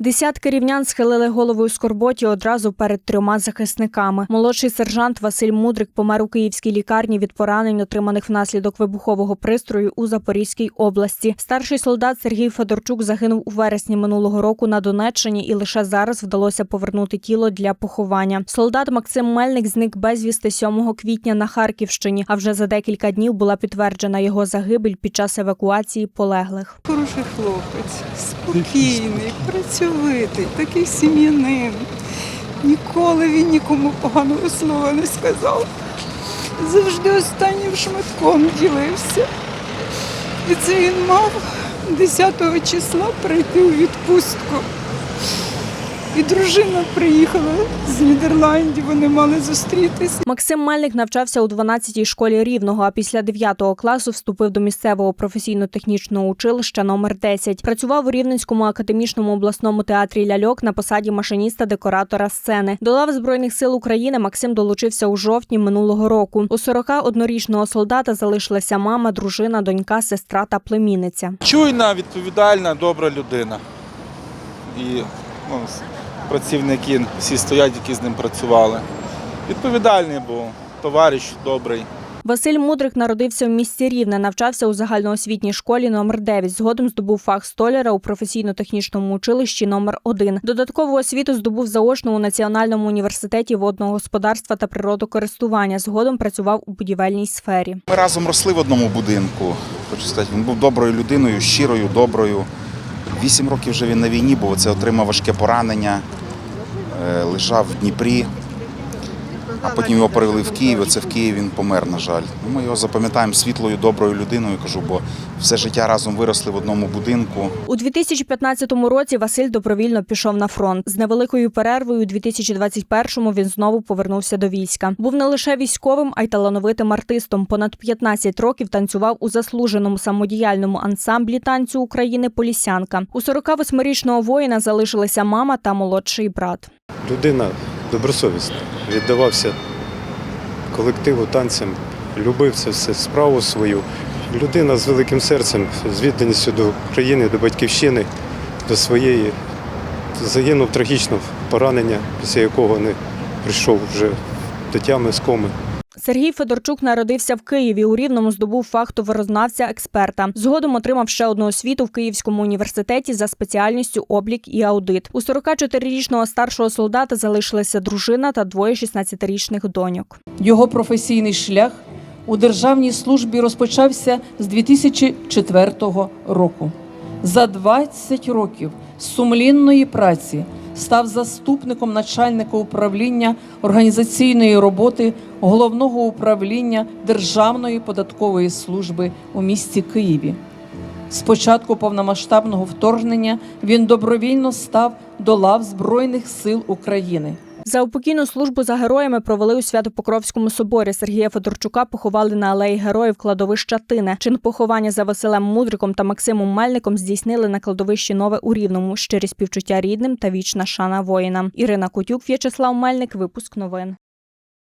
Десятки рівнян схилили голову у скорботі одразу перед трьома захисниками. Молодший сержант Василь Мудрик помер у київській лікарні від поранень, отриманих внаслідок вибухового пристрою у Запорізькій області. Старший солдат Сергій Федорчук загинув у вересні минулого року на Донеччині, і лише зараз вдалося повернути тіло для поховання. Солдат Максим Мельник зник безвісти 7 квітня на Харківщині. А вже за декілька днів була підтверджена його загибель під час евакуації полеглих. Хороший хлопець, спокійний, працьовитий, такий сім'янин. Ніколи він нікому поганого слова не сказав. Завжди останнім шматком ділився. І це він мав 10 числа прийти у відпустку. І дружина приїхала з Нідерландів, вони мали зустрітися. Максим Мельник навчався у 12-й школі рівного, а після 9 класу вступив до місцевого професійно-технічного училища номер 10. Працював у Рівненському академічному обласному театрі ляльок на посаді машиніста-декоратора сцени. До лав збройних сил України Максим долучився у жовтні минулого року. У 41-річного солдата залишилася мама, дружина, донька, сестра та племінниця. Чуйна, відповідальна, добра людина. І ну, працівники всі стоять, які з ним працювали. Відповідальний був, товариш добрий. Василь Мудрик народився в місті Рівне, навчався у загальноосвітній школі номер 9 Згодом здобув фах столяра у професійно-технічному училищі номер 1 Додаткову освіту здобув заочно у Національному університеті водного господарства та природокористування. Згодом працював у будівельній сфері. Ми разом росли в одному будинку. Хочу сказати, він був доброю людиною, щирою, доброю. Вісім років вже він на війні, бо це отримав важке поранення, лежав в Дніпрі, а потім його перевели в Київ. Оце в Києві він помер, на жаль. Ну, Ми його запам'ятаємо світлою, доброю людиною, кажу, бо все життя разом виросли в одному будинку. У 2015 році Василь добровільно пішов на фронт. З невеликою перервою у 2021-му він знову повернувся до війська. Був не лише військовим, а й талановитим артистом. Понад 15 років танцював у заслуженому самодіяльному ансамблі танцю України Полісянка. У 48-річного воїна залишилися мама та молодший брат. людина добросовісна, віддавався колективу танцям, любив це все справу свою. Людина з великим серцем, з відданістю до країни, до батьківщини, до своєї. Загинув трагічно поранення, після якого не прийшов вже до тями з коми. Сергій Федорчук народився в Києві. У Рівному здобув фах товарознавця експерта. Згодом отримав ще одну освіту в Київському університеті за спеціальністю облік і аудит. У 44-річного старшого солдата залишилася дружина та двоє 16-річних доньок. Його професійний шлях у державній службі розпочався з 2004 року. За 20 років сумлінної праці став заступником начальника управління організаційної роботи головного управління Державної податкової служби у місті Києві. З початку повномасштабного вторгнення він добровільно став до лав Збройних сил України. За упокійну службу за героями провели у Свято-Покровському соборі. Сергія Федорчука поховали на алеї героїв кладовища Тине. Чин поховання за Василем Мудриком та Максимом Мельником здійснили на кладовищі Нове у Рівному. Щирі співчуття рідним та вічна шана воїнам. Ірина Котюк, В'ячеслав Мельник. Випуск новин.